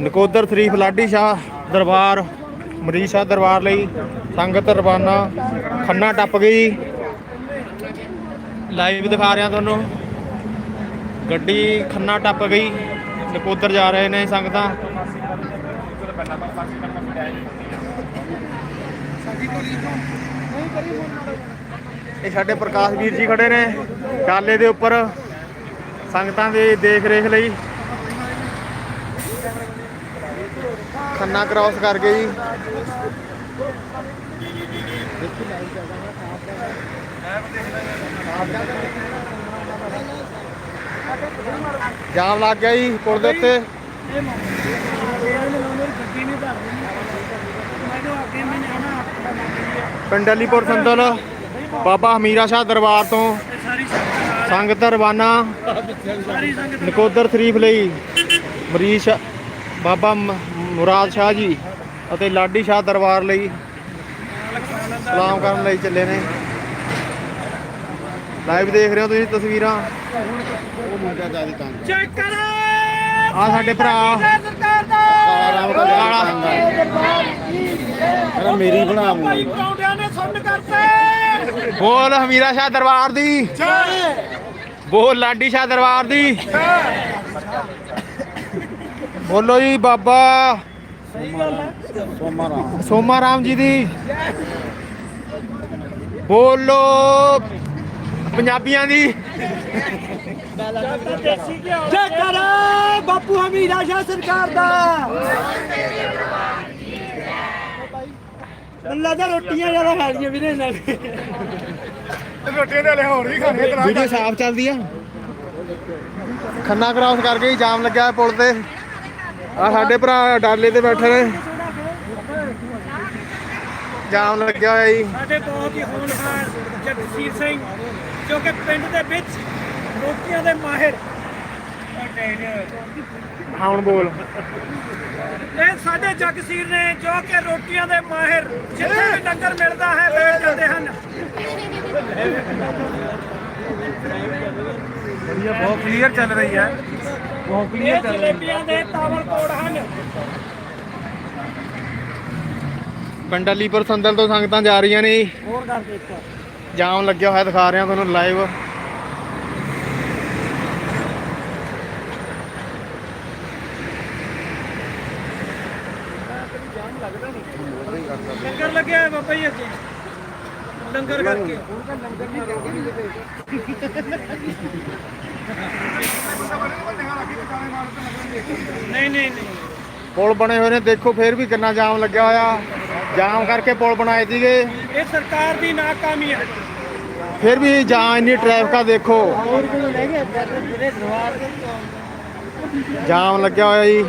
ਨਕੋਦਰ ਸ਼ਰੀਫ ਲਾਡੀ ਸ਼ਾਹ ਦਰਬਾਰ, ਮਰੀਜ਼ ਸ਼ਾਹ ਦਰਬਾਰ ਲਈ ਸੰਗਤ ਰਵਾਨਾ, ਖੰਨਾ ਟੱਪ ਗਈ ਲਾਈਵ ਦਿਖਾ ਰਿਹਾ ਤੁਹਾਨੂੰ। ਗੱਡੀ ਖੰਨਾ ਟੱਪ ਗਈ, ਨਕੋਦਰ ਜਾ ਰਹੇ ਨੇ ਸੰਗਤਾਂ। ਇਹ ਸਾਡੇ ਪ੍ਰਕਾਸ਼ ਵੀਰ ਜੀ ਖੜੇ ਨੇ ਟਾਲੇ ਦੇ ਉੱਪਰ ਸੰਗਤਾਂ ਦੀ ਦੇਖ ਰੇਖ ਲਈ। ਖੰਨਾ ਕ੍ਰਾਸ ਕਰ ਗਏ ਜੀ। ਜਾਮ ਲੱਗ ਗਿਆ ਜੀ ਪੁਲ ਦੇ ਉੱਤੇ। ਪਿੰਡ ਅਲੀਪੁਰ ਸੰਦਲ ਬਾਬਾ ਹਮੀਰਾ ਸ਼ਾਹ ਦਰਬਾਰ ਤੋਂ। ਸੰਗਤ ਰਵਾਨਾ, ਨਕੋਦਰ ਸ਼ਰੀਫ ਲਈ। ਮਰੀਸ਼, ਬਾਬਾ ਮੁਰਾਦ ਸ਼ਾਹ ਜੀ ਅਤੇ ਲਾਡੀ ਸ਼ਾਹ ਦਰਬਾਰ ਲਈ ਸਲਾਮ ਕਰਨ ਲਈ ਚੱਲੇ ਨੇ। ਲਾਈਵ ਦੇਖ ਰਹੇ ਹੋ ਤੁਸੀਂ ਤਸਵੀਰਾਂ? ਚੈੱਕ ਕਰੋ! ਆ ਸਾਡੇ ਭਰਾ। ਸਰਕਾਰ ਦਾ! ਕਾਲਾ ਮੇਰੀ ਬਣਾ ਭਾਈ ਪਰੌਂਠਿਆਂ ਨੇ ਸੁਣ ਕਰਤੇ। ਬੋਲ ਹਮੀਰਾ ਸ਼ਾਹ ਦਰਬਾਰ ਦੀ। ਬੋਲ ਲਾਡੀ ਸ਼ਾਹ ਦਰਬਾਰ ਦੀ। ਬੋਲੋ ਜੀ ਬਾਬਾ। ਸੋਮਾ ਰਾਮ ਜੀ ਦੀ। ਬੋਲੋ ਪੰਜਾਬੀਆਂ ਦੀ। ਚੈੱਕ ਕਰੋ ਬਾਪੂ ਹਮੀਰਾ ਸ਼ਾਹ ਸਰਕਾਰ ਦਾ। ਅੱਲਾ ਦਾ ਰੋਟੀਆਂ ਜ਼ਿਆਦਾ ਖਾ ਲਈਆਂ ਵੀਰੇ ਇਹਨਾਂ ਨੇ। ਰੋਟੀਆਂ ਦੇ ਹਲੇ ਹੋਰ ਵੀ ਖਾਣੇ ਵੀਡੀਓ ਸਾਫ਼ ਚੱਲਦੀ ਆ। ਖੰਨਾ ਕ੍ਰਾਸ ਕਰ ਗਈ ਜਾਮ ਲੱਗਿਆ ਪੁਲ ਤੇ। ਆ ਸਾਡੇ ਭਰਾ ਡਾਲੇ ਤੇ ਬੈਠੇ ਨੇ। ਜਾਮ ਲੱਗਿਆ ਹੋਇਆ ਜੀ। ਸਾਡੇ ਬਹੁਤ ਹੀ ਹੋਣਹਾਰ ਜਗਸੀਰ ਸਿੰਘ ਜੋ ਕਿ ਪਿੰਡ ਦੇ ਵਿੱਚ ਰੋਟੀਆਂ ਦੇ ਮਾਹਿਰ। ਹਾਂ ਹੁਣ ਬੋਲ। ਇਹ ਸਾਡੇ ਜਗਸੀਰ ਨੇ ਜੋ ਕਿ ਰੋਟੀਆਂ ਦੇ ਮਾਹਿਰ ਜਿੱਥੇ ਵੀ ਲੰਗਰ ਮਿਲਦਾ ਹੈ ਬੈਠ ਜਾਂਦੇ ਹਨ। ਬਹੁਤ ਕਲੀਅਰ ਚੱਲ ਰਹੀ ਹੈ। ਇਹ ਜਲੇਬੀਆਂ ਦੇ ਤਾਵਲ ਕੋੜ ਹਨ। ਪਿੰਡ ਅਲੀਪੁਰ ਸੰਦਲ ਤੋਂ ਸੰਗਤਾਂ ਜਾ ਰਹੀਆਂ ਨੇ। ਜੀ। ਹੋਰ ਕਰ ਦਿੱਤਾ ਜਾਮ ਲੱਗਿਆ ਹੋਇਆ ਦਿਖਾ ਰਿਹਾ ਤੁਹਾਨੂੰ ਲਾਈਵ ਲੰਗਰ ਲੱਗਿਆ ਹੈ ਬਾਬਾ ਜੀ ਅੱਗੇ ਲੰਗਰ ਕਰਕੇ। ਨਹੀਂ ਪੁਲ ਬਣੇ ਹੋਏ ਨੇ ਦੇਖੋ ਫੇਰ ਵੀ ਕਿੰਨਾ ਜਾਮ ਲੱਗਿਆ ਹੋਇਆ। ਜਾਮ ਕਰਕੇ ਪੁਲ ਬਣਾਏ ਸੀਗੇ। ਇਹ ਸਰਕਾਰ ਦੀ ਨਾਕਾਮੀ ਹੈ। ਫਿਰ ਵੀ ਜਾਂ ਇੰਨੀ ਟ੍ਰੈਫਿਕ ਦੇਖੋ। ਜਾਮ ਲੱਗਿਆ ਹੋਇਆ ਜੀ।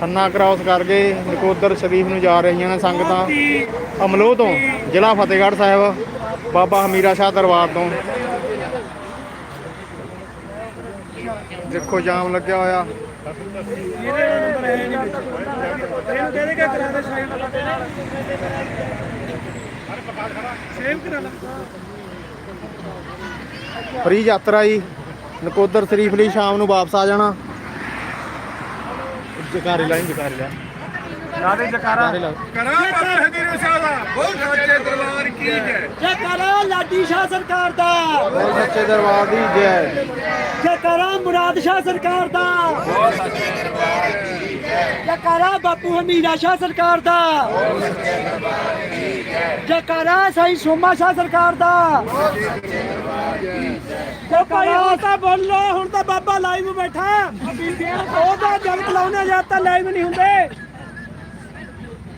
ਖੰਨਾ ਕ੍ਰਾਸ ਕਰ ਗਏ ਨਕੋਦਰ ਸ਼ਰੀਫ ਨੂੰ ਜਾ ਰਹੀਆਂ ਨੇ ਸੰਗਤਾਂ। ਅਮਲੋਹ ਤੋਂ ਜ਼ਿਲ੍ਹਾ ਫਤਿਹਗੜ੍ਹ ਸਾਹਿਬ ਬਾਬਾ ਹਮੀਰਾ ਸ਼ਾਹ ਦਰਬਾਰ ਤੋਂ। ਦੇਖੋ ਜਾਮ ਲੱਗਿਆ ਹੋਇਆ। ਇਹਦੇ ਨੰਬਰ ਹੈ ਨਹੀਂ ਵਿੱਚ ਇਹਨੂੰ ਦੇ ਦੇ ਕੇ ਕਰਾ ਦੇ ਸੇਵ ਸੇਵ ਕਰਾ ਲਾ ਫਰੀ ਯਾਤਰਾ ਜੀ ਨਕੋਦਰ ਸ਼ਰੀਫ ਲਈ ਸ਼ਾਮ ਨੂੰ ਵਾਪਸ ਆ ਜਾਣਾ। ਜਕਾਰੇ ਲਾਈਨ ਜਕਾਰੇ ਲਾ ਨਾਦੇ ਜਕਾਰਾ। ਜਕਾਰੇ ਕਰਾ ਬਾਬਾ ਹਮੀਰ ਸ਼ਾਹ ਦਾ। ਬਹੁਤ ਸੱਚੇ ਜੇ ਕਰਾ ਲਾਡੀ ਸ਼ਾਹ ਸਰਕਾਰ ਦਾ। ਬੋਲ ਸੱਚੇ ਦਰਬਾਰ ਦੀ ਜੈ। ਜੇ ਕਰਾ ਮੁਰਾਦ ਸ਼ਾਹ ਸਰਕਾਰ ਦਾ। ਜੇ। ਕਰਾ ਬਾਪੂ ਹਮੀਰਾ ਸ਼ਾਹ ਸਰਕਾਰ ਦਾ। ਜੇ। ਕਰਾ ਸਾਈ ਸੋਮਾ ਸ਼ਾਹ ਸਰਕਾਰ ਦਾ। ਤੇ ਭਾਈ ਹੁਣ ਤਾਂ ਬੋਲੋ ਹੁਣ ਤਾਂ ਬਾਬਾ ਲਾਈਵ ਬੈਠਾ। ਉਹ ਤਾਂ ਜਗ ਲਾਉਣੇ ਜਾਂ ਤਾਂ ਲਾਈਵ ਨਹੀਂ ਹੁੰਦੇ।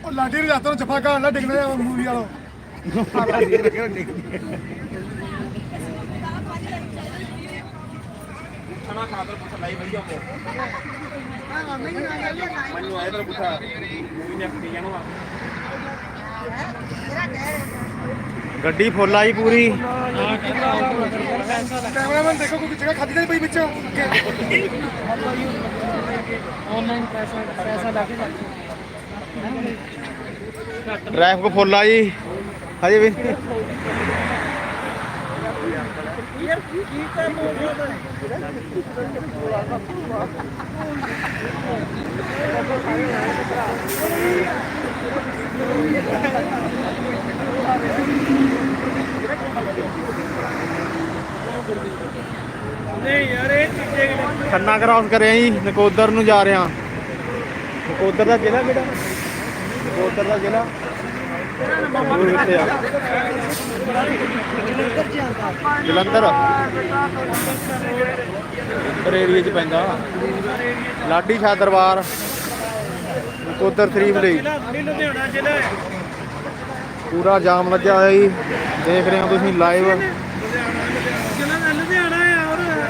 ਉਹ ਲਾਡੀ ਦੇ ਹੱਥੋਂ ਜਫਾ ਕਾਣ ਲਾ ਡਿੱਗਣਾ ਵਾਲੋ। ਗੱਡੀ ਫੁੱਲ ਆਈ ਪੂਰੀ। ਕੈਮਰਾਮੈਨ ਦੇਖੋ ਕੋਈ ਜਗ੍ਹਾ ਖਾਲੀ ਤਾਂ ਨਹੀਂ ਪਈ ਵਿੱਚ ਅੱਗੇ ਟ੍ਰੈਫਿਕ ਫੁੱਲ ਆ ਜੀ ਹਜੇ ਵੀ। ਖੰਨਾ ਕਰਾਸ ਕਰਿਆ ਜੀ ਨਕੋਦਰ ਨੂੰ ਜਾ ਰਿਹਾ। ਨਕੋਦਰ ਦਾ ਜ਼ਿਲ੍ਹਾ ਕਿਹੜਾ? ਨਕੋਦਰ ਦਾ ਜ਼ਿਲ੍ਹਾ। ਉਹ ਜਲੰਧਰ ਪਰ ਚ ਪੈਂਦਾ। ਲਾਡੀ ਸ਼ਾਹ ਦਰਬਾਰ, ਨਕੋਦਰ ਸ਼ਰੀਫ ਲਈ। ਪੂਰਾ ਜਾਮ ਲੱਗਿਆ ਹੋਇਆ ਜੀ। ਦੇਖ ਰਹੇ ਹੋ ਤੁਸੀਂ ਲਾਈਵ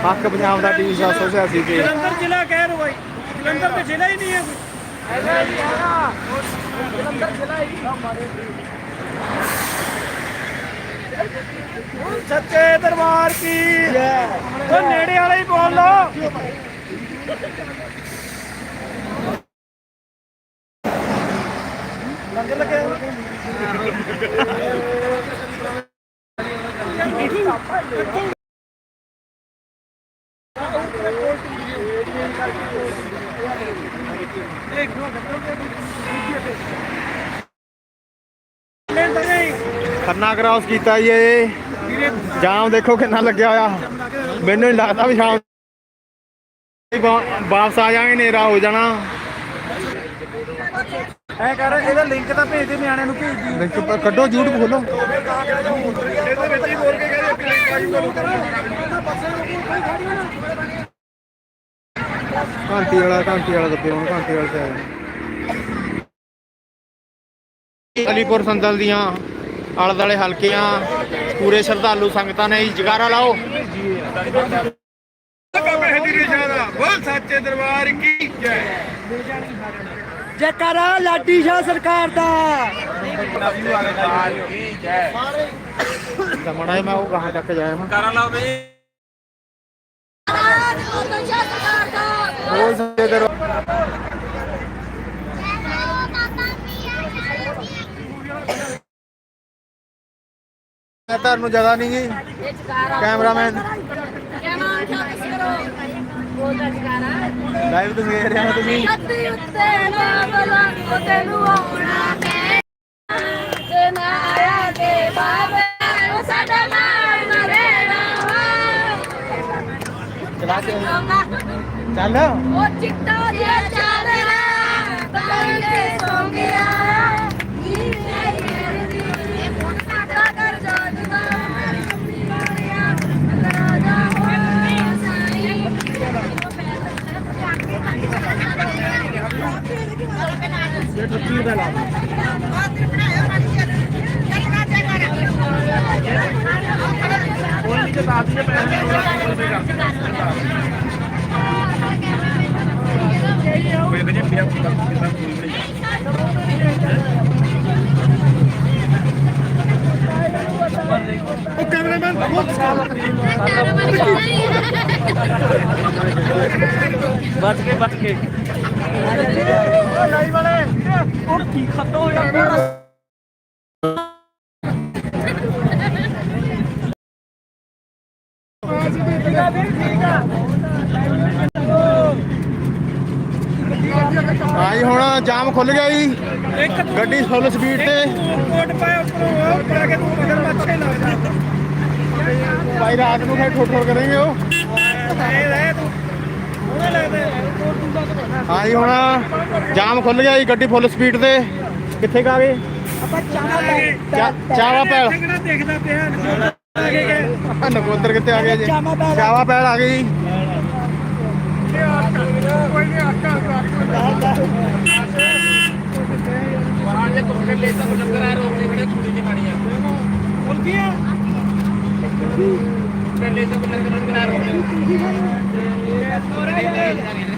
ਹੱਕ ਪੰਜਾਬ ਦਾ ਟੀਵੀ 786 ਕੇ ਜਲੰਧਰ ਜ਼ਿਲ੍ਹਾ ਕਹਿ ਰੋ ਬਾਈ। ਜਲੰਧਰ ਤੇ ਜ਼ਿਲ੍ਹਾ ਹੀ ਨਹੀਂ ਹੈ ਕੋਈ ਸੱਚੇ ਦਰਬਾਰ ਕੀ? ਜੈ ਨੇੜੇ ਵਾਲੇ ਹੀ ਬੋਲ ਲੋ ਲੰਗਰ ਲੱਗਿਆ ਲੈ ਤਾਂ ਨਹੀਂ ਖੰਨਾ ਕ੍ਰਾਸ ਕੀਤਾ ਜੀ ਇਹ। ਜਾਮ ਦੇਖੋ ਕਿੰਨਾ ਲੱਗਿਆ ਹੋਇਆ। ਮੈਨੂੰ ਨਹੀਂ ਲੱਗਦਾ ਵੀ ਸ਼ਾਮ ਵਾਪਸ ਆ ਜਾਵਾਂਗੇ ਹਨੇਰਾ ਹੋ ਜਾਣਾ। ਐ ਕਰ ਇਹਦਾ ਲਿੰਕ ਤਾਂ ਭੇਜ ਦੇ ਨਿਆਣਿਆਂ ਨੂੰ ਭੇਜ ਦੀ। ਲਿੰਕ ਕੱਢੋ YouTube ਖੋਲੋ। ਇਹਦੇ ਵਿੱਚ ਹੀ ਬੋਲ ਕੇ ਕਹਿੰਦੇ ਕਿ ਲਿੰਕ ਆਈ ਤੁਹਾਨੂੰ ਘੰਟੀ ਵਾਲਾ ਘੰਟੀ ਵਾਲਾ ਦੱਬੇ ਹੁਣ ਘੰਟੀ ਵਾਲਾ ਤੇ ਆਇਆ ਅਲੀਪੁਰ ਸੰਦਲ ਦੀਆਂ। ਆਲੇ ਦੁਆਲੇ ਹਲਕੀਆਂ ਪੂਰੇ ਸ਼ਰਧਾਲੂ ਸੰਗਤਾਂ ਨੇ ਜਗਾਰਾ ਲਾਓ। ਬੋਲ ਸੱਚੇ ਦਰਬਾਰ ਕੀ ਜੈ ਜੈਕਾਰਾ ਲਾਡੀ ਸ਼ਾਹ ਸਰਕਾਰ ਦਾ। ਮੜਾ ਮੈਂ ਉਹ ਕਹਾਂ ਤੱਕ ਜਾਇਆ ਮੈਂ ਬੋਲ ਸੱਚੇ ਦਰਬਾਰ ਮੈਂ ਤੁਹਾਨੂੰ ਜਗ੍ਹਾ ਨਹੀਂ ਜੀ ਕੈਮਰਾਮੈਨ। ਲਾਈਵ ਤੁਸੀਂ ਦੇਖ ਰਹੇ ਹੋ ਤੁਸੀਂ। ਚਲਾ ਕੇ ਚੱਲ। ਉਹ ਚਿੱਟਾ ਜਿਹਾ ਚਾਦਰਾ ਬਣ ਕੇ ਸੌਂ ਗਿਆ ਨੀ ਮੇਰੀ ਇਹ ਫੋਨ ਸਾਡਾ ਕਰ ਜਾਦਵਾ ਮਾਰਿਆ ਰਾਜਾ ਹੋਇਆ ਸਾਈ ਉਹ ਕੈਮਰਾਮੈਨ ਬਹੁਤ ਬਚ ਕੇ ਬਚ ਕੇ ਲਾਈ ਵਾਲੇ ਉਹ ਕੀ ਖਤਮ ਹੋ ਜਾਂਦਾ ਹਾਂਜੀ ਹੁਣ ਜਾਮ ਖੁੱਲ ਗਿਆ ਜੀ। ਗੱਡੀ ਫੁੱਲ ਸਪੀਡ ਤੇ। ਕੋਟ ਪਾਇਆ ਉੱਪਰੋਂ ਪਾ ਕੇ ਤੂੰ ਮਗਰ ਮੱਛੇ ਲੱਗ ਜਾ। ਭਾਈ ਰਾਤ ਨੂੰ ਫਿਰ ਠੋਠ ਕਰੇਂਗੇ ਉਹ। ਇਹ ਰਹਿ ਤੂੰ। ਉਹਨੇ ਲੱਗਦਾ ਹਾਂਜੀ ਹੁਣ ਜਾਮ ਖੁੱਲ ਗਿਆ ਜੀ ਗੱਡੀ ਫੁੱਲ ਸਪੀਡ ਤੇ। ਕਿੱਥੇ ਕਾ ਗਏ? ਆਪਾਂ ਚਾਹ ਲੈ ਚਾ- ਚਾਵਾ ਪੈਲ। ਕਿਹੜਾ ਦੇਖਦਾ ਪਿਆ ਨਕੋਦਰ ਕਿੱਥੇ ਆ ਗਿਆ ਜੀ? ਚਾਵਾ ਪੈਲ। ਚਾਵਾ ਆ ਗਈ ਜੀ। ਕੋਈ ਨਹੀਂ ਆਕਾ ਉਲਟੀਆਂ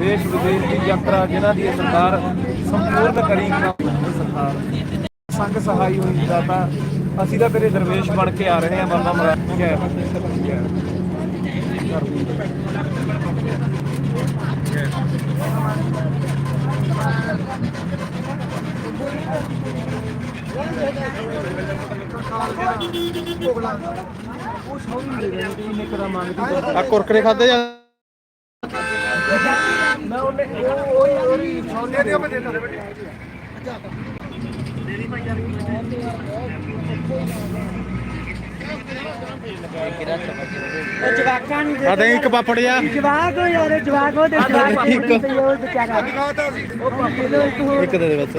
ਦੇਸ਼ ਵਿਦੇਸ਼ ਦੀ ਯਾਤਰਾ ਜਿਨ੍ਹਾਂ ਦੀ ਸਰਕਾਰ ਸੰਪੂਰਨ ਕਰੀ ਕੰਮ ਸਰਕਾਰ। ਸੰਗ ਸਹਾਈ ਹੋਈ ਦਾਤਾ ਅਸੀਂ ਤਾਂ ਤੇਰੇ ਦਰਵੇਸ਼ ਬਣ ਕੇ ਆ ਰਹੇ ਹਾਂ ਮਹਾਰਾਜ ਜੈ ਜੈ ਆ ਕੁਰਕਰੇ ਖਾਦੇ ਜਾਂ? ਇਹ ਜਵਾਕਾਂ ਨਹੀਂ ਆ ਦੇ ਇੱਕ ਪਾਪੜ ਜਾ ਜਵਾਕ ਹੋ ਯਾਰ ਜਵਾਕ ਹੋ ਤੇ ਜਵਾਕ ਇੱਕ। ਉਹ ਵਿਚਾਰਾ। ਇੱਕ ਦੇ ਦੇ ਬਸ।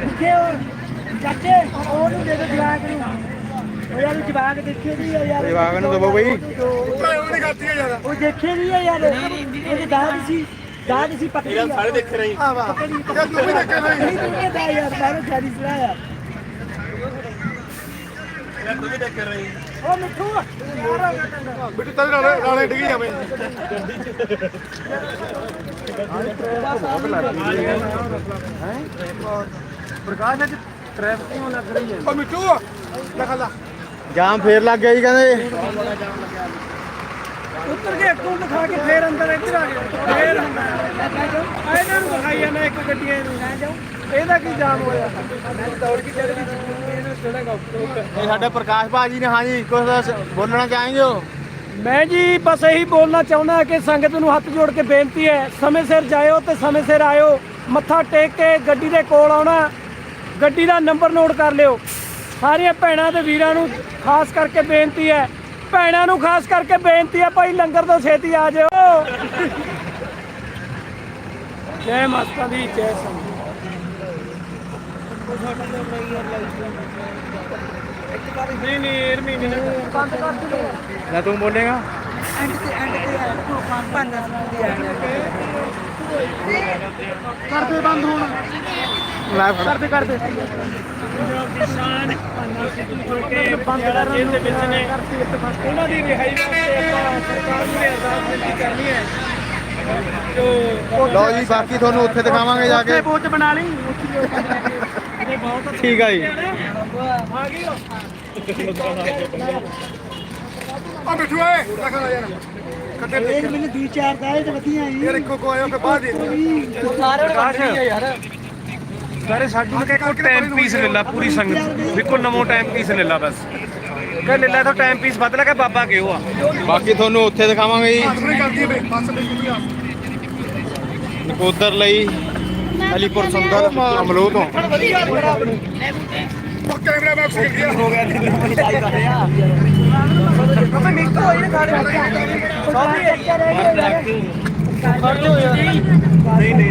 ਕਿੱਥੇ ਹੋਰ। ਚਾਚੇ ਉਹਨੂੰ ਦੇ ਦੇ ਜਵਾਕ ਨੂੰ। ਉਹ ਯਾਰ ਜਵਾਕ ਦੇਖੇ ਨਹੀਂ ਆ ਯਾਰ। ਜਵਾਕ ਨੂੰ ਦਬੋ ਬਈ। ਉਹ ਕਰਤੀ ਉਹ ਦੇਖੇ ਨਹੀਂ ਆ ਯਾਰ। ਉਹਦੀ ਦਾਦ ਸੀ। ਦਾਦ ਸੀ ਪੱਕੀ ਯਾਰ ਸਾਰੇ ਦੇਖ ਰਹੇ ਆ ਵਾ ਯਾਰ ਤੂੰ ਵੀ ਦੇਖਿਆ ਨਹੀਂ। ਨਹੀਂ ਤੂੰ ਕਿਹਦਾ ਯਾਰ ਬਾਹਰੋਂ ਜਾਰੀ ਸਲਾ ਯਾਰ। ਤੂੰ ਵੀ ਦੇਖ ਰਹੀ ਉਹ ਮਿੱਠੂ ਬਿੱਟੂ ਤੇਰੇ ਨਾਲੇ ਨਾਲੇ ਡਿੱਗੀ ਜਾਵੇ। ਪ੍ਰਕਾਸ਼ ਅੱਜ ਟ੍ਰੈਫਿਕ ਨੂੰ ਲੱਗ ਰਹੀ ਹੈ? ਉਹ ਮਿੱਟੂ ਲਗਾ ਲਾ। ਜਾਮ ਫੇਰ ਲੱਗ ਗਿਆ ਜੀ ਕਹਿੰਦੇ। ਉੱਤਰ ਕੇ ਇੱਕੋਂ ਦਿਖਾ ਕੇ ਫੇਰ ਅੰਦਰ ਇੱਧਰ ਆ ਗਏ ਫੇਰ ਹੁੰਦਾ ਆ ਇਹਨਾਂ ਨੂੰ ਦਿਖਾਈ ਜਾਂਦਾ ਇੱਕ ਗੱਡੀਆਂ ਨੂੰ। ਲੈ ਜਾਓ ਇਹਦਾ ਕੀ ਜਾਮ ਹੋਇਆ? ਦੌੜ ਕੇ ਗਈ ਇਹਨੂੰ ਇਹ ਸਾਡੇ ਪ੍ਰਕਾਸ਼ ਭਾਜੀ ਨੇ ਹਾਂਜੀ ਕੁਝ ਬੋਲਣਾ ਹੋ ਮੈਂ ਜੀ ਬਸ ਇਹੀ ਬੋਲਣਾ ਚਾਹੁੰਦਾ ਕਿ ਸੰਗਤ ਨੂੰ ਹੱਥ ਜੋੜ ਕੇ ਬੇਨਤੀ ਹੈ ਸਮੇਂ ਸਿਰ ਜਾਇਓ ਤੇ ਸਮੇਂ ਸਿਰ ਆਇਓ। ਮੱਥਾ ਟੇਕ ਕੇ ਗੱਡੀ ਦੇ ਕੋਲ ਆਉਣਾ। ਗੱਡੀ ਦਾ ਨੰਬਰ ਨੋਟ ਕਰ ਲਿਓ। ਸਾਰੀਆਂ ਭੈਣਾਂ ਤੇ ਵੀਰਾਂ ਨੂੰ ਖਾਸ ਕਰਕੇ ਬੇਨਤੀ ਹੈ ਭੈਣਾਂ ਨੂੰ ਖਾਸ ਕਰਕੇ ਬੇਨਤੀ ਹੈ ਭਾਈ ਲੰਗਰ ਤੋਂ ਛੇਤੀ ਆ ਜਾਓ ਜੈ ਮਾਤਾ ਦੀ ਜੈ ਸੰਗਤ ਨਹੀਂ ਨਹੀਂ ਏਰਮੀ ਨਹੀਂ ਬੰਦ ਕਰ ਦਿਓ ਨਾ ਤੂੰ ਬੋਲੇਗਾ? ਐਂਡ ਤੇ ਐਂਡ ਤੇ ਆ ਤੂੰ ਪੰਜ ਪੰਜ ਕਰਦੇ ਬੰਦ ਹੁਣ। ਲੈ ਫੜ ਕਰਦੇ ਕਰਦੇ। ਕਿਸਾਨ ਬੰਦ ਕਰਨ ਦੇ ਵਿੱਚ ਨੇ ਉਹਨਾਂ ਦੀ ਰਿਹਾਈ ਵਾਸਤੇ ਆਪਾਂ ਸਰਕਾਰ ਨੂੰ ਅਰਦਾਸ ਬੇਨਤੀ ਕਰਨੀ ਹੈ। ਜੋ ਲਓ ਜੀ ਬਾਕੀ ਤੁਹਾਨੂੰ ਉੱਥੇ ਦਿਖਾਵਾਂਗੇ ਜਾ ਕੇ। ਬੋਚ ਬਣਾ ਲਈ। ਇਹ ਬਹੁਤ ਠੀਕ ਆ ਜੀ। ਆ ਗਈ ਏ ਲਾ ਯਾਰ। ਕੱਟੇ ਮੈਨੂੰ ਦੀ ਚਾਰ ਦਾ ਇਹ ਤੇ ਵਧੀਆਂ ਆਈ ਯਾਰ ਇੱਕੋ ਕੋ ਆਇਆ ਫਿਰ ਬਾਅਦ ਦੇ। ਪ੍ਰਕਾਸ਼ ਯਾਰ। ਸਾਰੇ ਸਾਡੂ ਨੇ ਕਿਹਾ ਟਾਈਮ ਪੀਸ ਲੈ ਲਾ ਪੂਰੀ ਸੰਗਤ। ਬਿਲਕੁਲ ਨਵੋ ਟਾਈਮ ਪੀਸ ਲੈ ਲਾ ਬਸ। ਕਹ ਲੈ ਲਾ ਤਾਂ ਟਾਈਮ ਪੀਸ ਬਦਲ ਕੇ ਬਾਬਾ ਕਿਉਂ ਆ? ਬਾਕੀ ਤੁਹਾਨੂੰ ਉੱਥੇ ਦਿਖਾਵਾਂਗੇ ਜੀ। ਨਹੀਂ ਕਰਦੀ ਨਕੋਦਰ ਲਈ ਅਲੀਪੁਰ ਸੰਦਲ ਅਮਲੋ ਤੋਂ। ਕੈਮਰਾ ਸਿੱਖ ਗਿਆ। ਹੋ ਗਿਆ। ਨਹੀਂ ਨਹੀਂ।